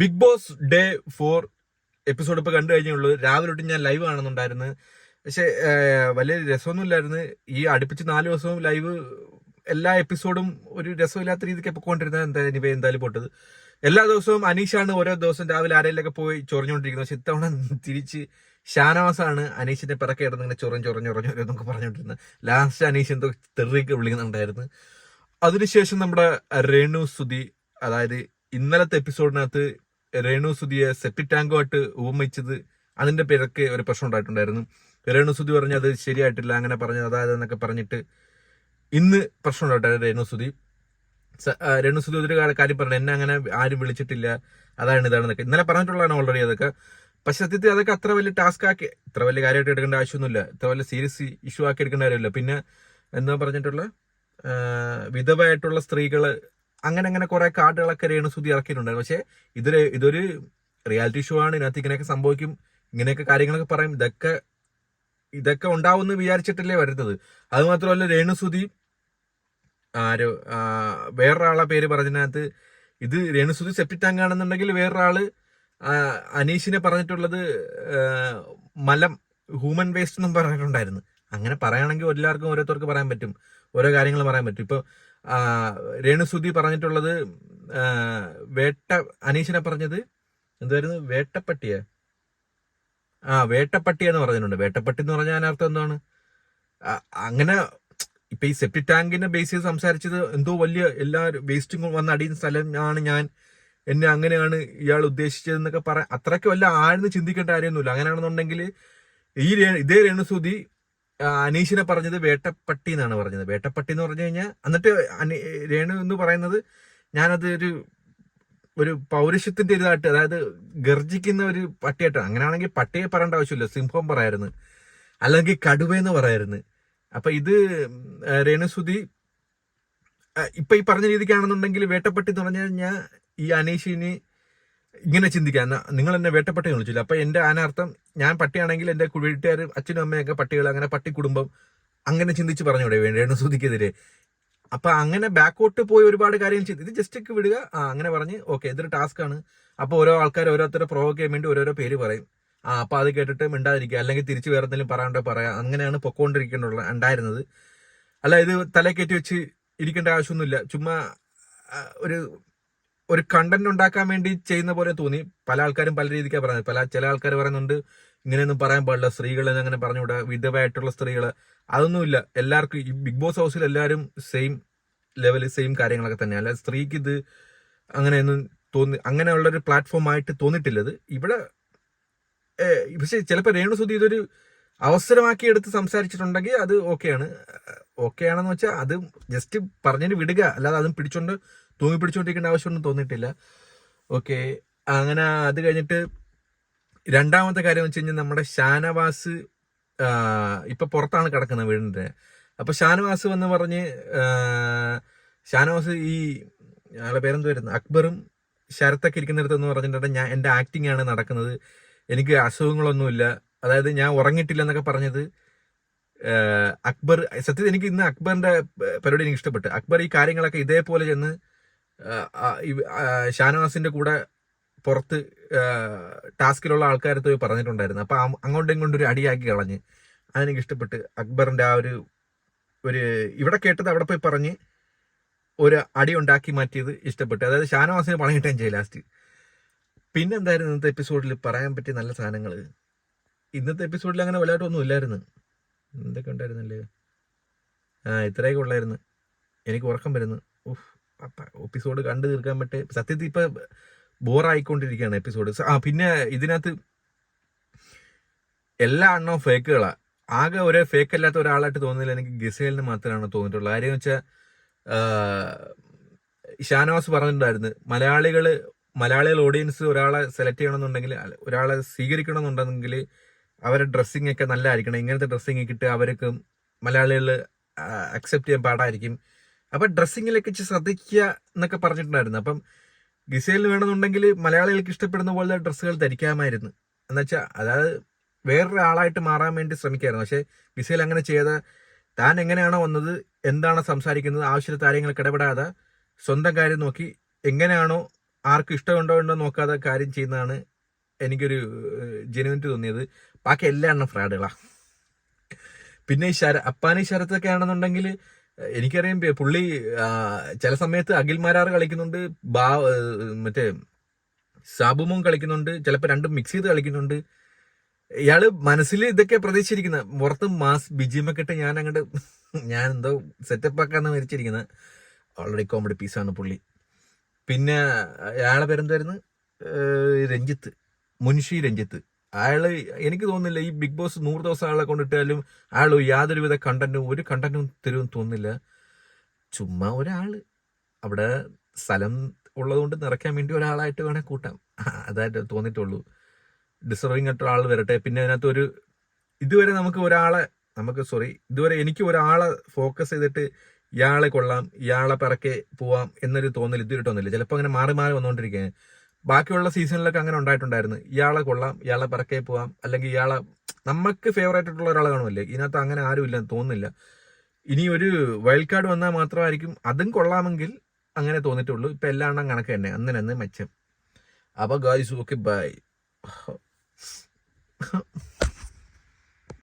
Bigg Boss day four episode ഇപ്പൊ കണ്ടു കഴിഞ്ഞുള്ളൂ രാവിലെ തൊട്ട് ഞാൻ ലൈവ് കാണുന്നുണ്ടായിരുന്നു. പക്ഷെ വലിയ രസമൊന്നുമില്ലായിരുന്നു. ഈ അടുപ്പിച്ച് നാല് ദിവസവും ലൈവ് എല്ലാ എപ്പിസോഡും ഒരു രസമില്ലാത്ത രീതിക്ക് പൊക്കോണ്ടിരുന്നത് എന്താ ഇനി എന്തായാലും പൊട്ടത് എല്ലാ ദിവസവും അനീഷാണ് ഓരോ ദിവസം രാവിലെ ആരെയിലൊക്കെ പോയി ചൊറിഞ്ഞുകൊണ്ടിരിക്കുന്നത് പക്ഷെ ഇത്തവണ തിരിച്ച് ഷാനവാസാണ് അനീഷിന്റെ പിറക്കെ ഇടുന്ന ഇങ്ങനെ ചൊറഞ്ഞ് ചൊറഞ്ഞ് ചൊറഞ്ഞ് എന്നൊക്കെ പറഞ്ഞുകൊണ്ടിരുന്നത് ലാസ്റ്റ് അനീഷ് എന്തോ തെറിയൊക്കെ വിളിക്കുന്നുണ്ടായിരുന്നു. അതിനുശേഷം നമ്മുടെ രേണു സുധി അതായത് ഇന്നലത്തെ എപ്പിസോഡിനകത്ത് രേണു സുധിയെ സെപ്റ്റിക് ടാങ്കുമായിട്ട് ഉപമിച്ചത് അതിന്റെ പേരൊക്കെ ഒരു പ്രശ്നം ഉണ്ടായിട്ടുണ്ടായിരുന്നു. രേണു സുധി പറഞ്ഞത് ശരിയായിട്ടില്ല അങ്ങനെ പറഞ്ഞു അതായത് എന്നൊക്കെ പറഞ്ഞിട്ട് ഇന്ന് പ്രശ്നം ഉണ്ടായിട്ടായിരുന്നു രേണു സുധി. രേണു സുധി ഒരു കാര്യം പറഞ്ഞു എന്നെ അങ്ങനെ ആരും വിളിച്ചിട്ടില്ല അതാണ് ഇതാണെന്നൊക്കെ. ഇന്നലെ പറഞ്ഞിട്ടുള്ളതാണ് ഓൾറെഡി അതൊക്കെ. പക്ഷെ സത്യത്തിൽ അതൊക്കെ അത്ര വലിയ ടാസ്ക് ആക്കി ഇത്ര വലിയ കാര്യമായിട്ട് എടുക്കേണ്ട ആവശ്യമൊന്നുമില്ല. ഇത്ര വലിയ സീരിയസ് ഇഷ്യൂ ആക്കി എടുക്കേണ്ട കാര്യമില്ല. പിന്നെ എന്താ പറഞ്ഞിട്ടുള്ള വിധവായിട്ടുള്ള സ്ത്രീകൾ അങ്ങനെ അങ്ങനെ കുറെ കാർഡുകളൊക്കെ രേണുസുതി ഇറക്കിയിട്ടുണ്ടായിരുന്നു. പക്ഷെ ഇതൊരു ഇതൊരു റിയാലിറ്റി ഷോ ആണ്. ഇതിനകത്ത് ഇങ്ങനെയൊക്കെ സംഭവിക്കും. ഇങ്ങനെയൊക്കെ കാര്യങ്ങളൊക്കെ പറയും. ഇതൊക്കെ ഇതൊക്കെ ഉണ്ടാവുമെന്ന് വിചാരിച്ചിട്ടല്ലേ വരുന്നത്. അത് മാത്രമല്ല രേണുസുതി ആരോ വേറൊരാളെ പേര് പറഞ്ഞതിനകത്ത് ഇത് രേണുസുതി സെപ്റ്റി ടാങ്ക് ആണെന്നുണ്ടെങ്കിൽ വേറൊരാൾ അനീഷിനെ പറഞ്ഞിട്ടുള്ളത് മലം ഹ്യൂമൻ വേസ്റ്റ് എന്നും പറഞ്ഞിട്ടുണ്ടായിരുന്നു. അങ്ങനെ പറയുകയാണെങ്കിൽ എല്ലാവർക്കും ഓരോരുത്തർക്ക് പറയാൻ പറ്റും. ഓരോ കാര്യങ്ങൾ പറയാൻ പറ്റും. ഇപ്പൊ ആ, രേണുസുതി പറഞ്ഞിട്ടുള്ളത് വേട്ട അനീഷിനെ പറഞ്ഞത്? എന്തായിരുന്നു? വേട്ടപ്പട്ടിയ? ആ വേട്ടപ്പട്ടി എന്ന് പറഞ്ഞിട്ടുണ്ട്. വേട്ടപ്പട്ടി എന്ന് പറഞ്ഞാൽ അതിനർത്ഥം എന്താണ്? അങ്ങനെ ഇപ്പൊ ഈ സെപ്റ്റി ടാങ്കിനെ ബേസ് ചെയ്ത് സംസാരിച്ചത് എന്തോ വലിയ എല്ലാ വേസ്റ്റും വന്ന് അടിയുന്ന സ്ഥലമാണ് ഞാൻ. എന്നെ അങ്ങനെയാണ് ഇയാൾ ഉദ്ദേശിച്ചതെന്നൊക്കെ പറയാൻ അത്രയ്ക്ക് വല്ല ആഴ്ന്ന് ചിന്തിക്കേണ്ട കാര്യമൊന്നുമില്ല. അങ്ങനെയാണെന്നുണ്ടെങ്കിൽ ഈ ഇതേ രേണുസൂതി അനീഷിനെ പറഞ്ഞത് വേട്ടപ്പട്ടി എന്നാണ് പറഞ്ഞത്. വേട്ടപ്പട്ടി എന്ന് പറഞ്ഞു കഴിഞ്ഞാൽ എന്നിട്ട് രേണു എന്ന് പറയുന്നത് ഞാനത് ഒരു ഒരു പൗരുഷത്തിന്റെ ഇതായിട്ട് അതായത് ഗർജിക്കുന്ന ഒരു പട്ടിയായിട്ട് അങ്ങനെയാണെങ്കിൽ പട്ടിയെ പറയേണ്ട ആവശ്യമില്ല സിംഹം പറയായിരുന്നു അല്ലെങ്കിൽ കടുവയെന്ന് പറയായിരുന്നു. അപ്പൊ ഇത് രേണുസുതി ഇപ്പൊ ഈ പറഞ്ഞ രീതിക്കാണെന്നുണ്ടെങ്കിൽ വേട്ടപ്പട്ടി എന്ന് പറഞ്ഞു കഴിഞ്ഞാൽ ഈ അനീഷിന് ഇങ്ങനെ ചിന്തിക്കുക നിങ്ങൾ എന്നെ വേട്ടപ്പട്ടി വിളിച്ചില്ല. അപ്പൊ എന്റെ അനർത്ഥം ഞാൻ പട്ടിയാണെങ്കിൽ എന്റെ കു- വീട്ടുകാർ അച്ഛനും അമ്മയൊക്കെ പട്ടികൾ അങ്ങനെ പട്ടി കുടുംബം അങ്ങനെ ചിന്തിച്ച് പറഞ്ഞൂടെ രേണുസുതിക്കെതിരെ അപ്പൊ അങ്ങനെ ബാക്കോട്ട് പോയി ഒരുപാട് കാര്യം ചെയ്തു ഇത് ജസ്റ്റ് ഒക്കെ വിടുക. ആ അങ്ങനെ പറഞ്ഞ് ഓക്കെ ഇതൊരു ടാസ്ക് ആണ്. അപ്പൊ ഓരോ ആൾക്കാർ ഓരോരുത്തരെ പ്രൊവോക്ക് ചെയ്യാൻ വേണ്ടി ഓരോരോ പേര് പറയും. ആ അപ്പൊ അത് കേട്ടിട്ട് മിണ്ടാതിരിക്കുക. അല്ലെങ്കിൽ തിരിച്ചു വേറെ എന്തെങ്കിലും പറയാണ്ടോ പറയാം. അങ്ങനെയാണ് പൊക്കോണ്ടിരിക്കേണ്ടുള്ള ഉണ്ടായിരുന്നത്. അല്ല ഇത് തലക്കയറ്റി വെച്ച് ഇരിക്കേണ്ട ആവശ്യമൊന്നുമില്ല. ചുമ്മാ ഒരു ഒരു കണ്ടന്റ് ഉണ്ടാക്കാൻ വേണ്ടി ചെയ്യുന്ന പോലെ തോന്നി. പല ആൾക്കാരും പല രീതിക്കാണ് പറയുന്നത്. പല ചില ആൾക്കാർ പറയുന്നുണ്ട് ഇങ്ങനെയൊന്നും പറയാൻ പാടില്ല സ്ത്രീകളെ അങ്ങനെ പറഞ്ഞുകൂടാ വിധവയായിട്ടുള്ള സ്ത്രീകൾ. അതൊന്നുമില്ല. എല്ലാവർക്കും ഈ ബിഗ് ബോസ് ഹൗസിൽ എല്ലാവരും സെയിം ലെവൽ സെയിം കാര്യങ്ങളൊക്കെ തന്നെ അല്ല സ്ത്രീക്ക് ഇത് അങ്ങനെയൊന്നും തോന്നി അങ്ങനെയുള്ള ഒരു പ്ലാറ്റ്ഫോം ആയിട്ട് തോന്നിയിട്ടില്ലത് ഇവിടെ പക്ഷെ ചിലപ്പോൾ രേണുസുതി ഇതൊരു അവസരമാക്കി എടുത്ത് സംസാരിച്ചിട്ടുണ്ടെങ്കിൽ അത് ഓക്കെയാണ് ഓക്കെയാണെന്ന് വെച്ചാൽ അത് ജസ്റ്റ് പറഞ്ഞിട്ട് വിടുക. അല്ലാതെ അതും പിടിച്ചോണ്ട് തൂങ്ങി പിടിച്ചുകൊണ്ടിരിക്കേണ്ട ആവശ്യമൊന്നും തോന്നിയിട്ടില്ല. ഓക്കെ അങ്ങനെ അത് കഴിഞ്ഞിട്ട് രണ്ടാമത്തെ കാര്യം വെച്ച് കഴിഞ്ഞാൽ നമ്മുടെ ഷാനവാസ് ഇപ്പൊ പുറത്താണ് കിടക്കുന്നത് വീടിന്റെ അപ്പൊ ഷാനവാസ് എന്ന് പറഞ്ഞ് ഷാനവാസ് ഈ ആളെ പേരെന്ത് വരുന്നത്? അക്ബറും ശരത്തൊക്കെ ഇരിക്കുന്നിടത്ത് എന്ന് പറഞ്ഞിട്ടുണ്ടെങ്കിൽ ഞാൻ എന്റെ ആക്ടിംഗ് ആണ് നടക്കുന്നത്. എനിക്ക് അസുഖങ്ങളൊന്നുമില്ല. അതായത് ഞാൻ ഉറങ്ങിയിട്ടില്ല എന്നൊക്കെ പറഞ്ഞത് അക്ബർ. സത്യത്തിൽ എനിക്ക് ഇന്ന് അക്ബറിന്റെ പരിപാടി എനിക്ക് ഇഷ്ടപ്പെട്ടു. അക്ബർ ഈ കാര്യങ്ങളൊക്കെ ഇതേപോലെ ചെന്ന് ഷാനവാസിന്റെ കൂടെ പുറത്ത് ടാസ്കിലുള്ള ആൾക്കാരെ പോയി പറഞ്ഞിട്ടുണ്ടായിരുന്നു. അപ്പം അങ്ങോട്ടും ഇങ്ങോട്ടും ഒരു അടിയാക്കി കളഞ്ഞ് അതെനിക്ക് ഇഷ്ടപ്പെട്ട് അക്ബറിന്റെ ആ ഒരു ഒരു ഇവിടെ കേട്ടത് അവിടെ പോയി പറഞ്ഞ് ഒരു അടി ഉണ്ടാക്കി മാറ്റിയത് ഇഷ്ടപ്പെട്ടു. അതായത് ഷാനവാസിനെ പണിയിട്ടേം ചെയ്യും ലാസ്റ്റ് പിന്നെ എന്തായിരുന്നു ഇന്നത്തെ എപ്പിസോഡിൽ പറയാൻ പറ്റിയ നല്ല സാധനങ്ങൾ ഇന്നത്തെ എപ്പിസോഡിൽ അങ്ങനെ വലുതായിട്ടൊന്നും ഇല്ലായിരുന്നു. എന്തൊക്കെ ഉണ്ടായിരുന്നല്ലേ? ആ ഇത്രയൊക്കെ ഉള്ളായിരുന്നു. എനിക്ക് ഉറക്കം വരുന്നു. ഉഫ്. എപ്പിസോഡ് കണ്ടു തീർക്കാൻ പറ്റേ സത്യത്തിൽ ഇപ്പൊ ബോറായിക്കൊണ്ടിരിക്കുകയാണ് എപ്പിസോഡ് ആ പിന്നെ ഇതിനകത്ത് എല്ലാ എണ്ണവും ഫേക്കുകളാ ആകെ ഒരേ ഫേക്ക് അല്ലാത്ത ഒരാളായിട്ട് തോന്നുന്നില്ല എനിക്ക് ഗിസേലിന് മാത്രമാണ് തോന്നിയിട്ടുള്ളത്. കാര്യം വെച്ചാൽ ഷാനവാസ് പറഞ്ഞിട്ടുണ്ടായിരുന്നു മലയാളികൾ മലയാളികൾ ഓഡിയൻസ് ഒരാളെ സെലക്ട് ചെയ്യണമെന്നുണ്ടെങ്കിൽ ഒരാളെ സ്വീകരിക്കണമെന്നുണ്ടെങ്കിൽ അവരുടെ ഡ്രസ്സിംഗ് ഒക്കെ നല്ലതായിരിക്കണം ഇങ്ങനത്തെ ഡ്രസ്സിങ് കിട്ടുക അവർക്ക് മലയാളികൾ അക്സെപ്റ്റ് ചെയ്യാൻ പാടായിരിക്കും. അപ്പൊ ഡ്രസ്സിങ്ങിലൊക്കെ ശ്രദ്ധിക്കുക എന്നൊക്കെ പറഞ്ഞിട്ടുണ്ടായിരുന്നു. അപ്പം ഗിസേലിന് വേണമെന്നുണ്ടെങ്കിൽ മലയാളികൾക്ക് ഇഷ്ടപ്പെടുന്ന പോലെ ഡ്രസ്സുകൾ ധരിക്കാമായിരുന്നു. എന്നുവെച്ചാൽ അതായത് വേറൊരാളായിട്ട് മാറാൻ വേണ്ടി ശ്രമിക്കായിരുന്നു. പക്ഷെ ഗിസേൽ അങ്ങനെ ചെയ്ത താൻ എങ്ങനെയാണോ വന്നത് എന്താണ് സംസാരിക്കുന്നത് ആവശ്യത്തെ കാര്യങ്ങൾക്ക് ഇടപെടാതെ സ്വന്തം കാര്യം നോക്കി എങ്ങനെയാണോ ആർക്കും ഇഷ്ടമുണ്ടോ ഉണ്ടോ നോക്കാതെ കാര്യം ചെയ്യുന്നതാണ് എനിക്കൊരു ജെനുവിനിറ്റി തോന്നിയത്. ബാക്കി എല്ലാ എണ്ണം ഫ്രാഡുകളാണ് പിന്നെ ശര അപ്പാനി ശരത്തൊക്കെ ആണെന്നുണ്ടെങ്കിൽ എനിക്കറിയാം പുള്ളി ചില സമയത്ത് അഖിൽ മാരാർ കളിക്കുന്നുണ്ട് ബാ മറ്റേ സാബുമും കളിക്കുന്നുണ്ട് ചിലപ്പോൾ രണ്ടും മിക്സ് ചെയ്ത് കളിക്കുന്നുണ്ട്. ഇയാൾ മനസ്സിൽ ഇതൊക്കെ പ്രതീക്ഷിച്ചിരിക്കുന്നത് പുറത്ത് മാസ് ബിജിമൊക്കെ ഇട്ട് ഞാൻ അങ്ങോട്ട് ഞാൻ എന്തോ സെറ്റപ്പ് ആക്കാന്ന് മരിച്ചിരിക്കുന്നത് ഓൾറെഡി കോമഡി പീസാണ് പുള്ളി. പിന്നെ അയാളെ പേരെന്തായിരുന്നു? രഞ്ജിത്ത്. മുൻഷി രഞ്ജിത്ത്. അയാൾ എനിക്ക് തോന്നുന്നില്ല ഈ ബിഗ് ബോസ് നൂറ് ദിവസം ആളെ കൊണ്ടിട്ടാലും അയാൾ യാതൊരുവിധ കണ്ടന്റും ഒരു കണ്ടന്റും തരുമെന്ന് തോന്നുന്നില്ല. ചുമ്മാ ഒരാൾ. അവിടെ സ്ഥലം ഉള്ളതുകൊണ്ട് നിറയ്ക്കാൻ വേണ്ടി ഒരാളായിട്ട് വേണേൽ കൂട്ടാം. അതായിട്ട് തോന്നിയിട്ടുള്ളൂ. ഡിസർവിങ് ആയിട്ടുള്ള ആൾ വരട്ടെ. പിന്നെ അതിനകത്ത് ഒരു ഇതുവരെ നമുക്ക് ഒരാളെ നമുക്ക് സോറി ഇതുവരെ എനിക്ക് ഒരാളെ ഫോക്കസ് ചെയ്തിട്ട് ഇയാളെ കൊള്ളാം ഇയാളെ പിറക്കെ പോവാം എന്നൊരു തോന്നൽ ഇതുവരെ തോന്നില്ല ചിലപ്പോൾ അങ്ങനെ മാറി മാറി വന്നുകൊണ്ടിരിക്കുകയാണ്. ബാക്കിയുള്ള സീസണിലൊക്കെ അങ്ങനെ ഉണ്ടായിട്ടുണ്ടായിരുന്നു. ഇയാളെ കൊള്ളാം ഇയാളെ പിറക്കെ പോവാം അല്ലെങ്കിൽ ഇയാളെ നമുക്ക് ഫേവറേറ്റ് ആയിട്ടുള്ള ഒരാളെ കാണുമല്ലേ? ഇതിനകത്ത് അങ്ങനെ ആരും ഇല്ലെന്ന് തോന്നുന്നില്ല. ഇനി ഒരു വൈൽഡ് കാർഡ് വന്നാൽ മാത്രമായിരിക്കും അതും കൊള്ളാമെങ്കിൽ അങ്ങനെ തോന്നിയിട്ടുള്ളൂ. ഇപ്പം എല്ലാ എണ്ണം കണക്ക് തന്നെ. അന്നിനന്ന് മെച്ചം. അപ്പോൾ ഗായ്സ് ഓക്കെ ബൈ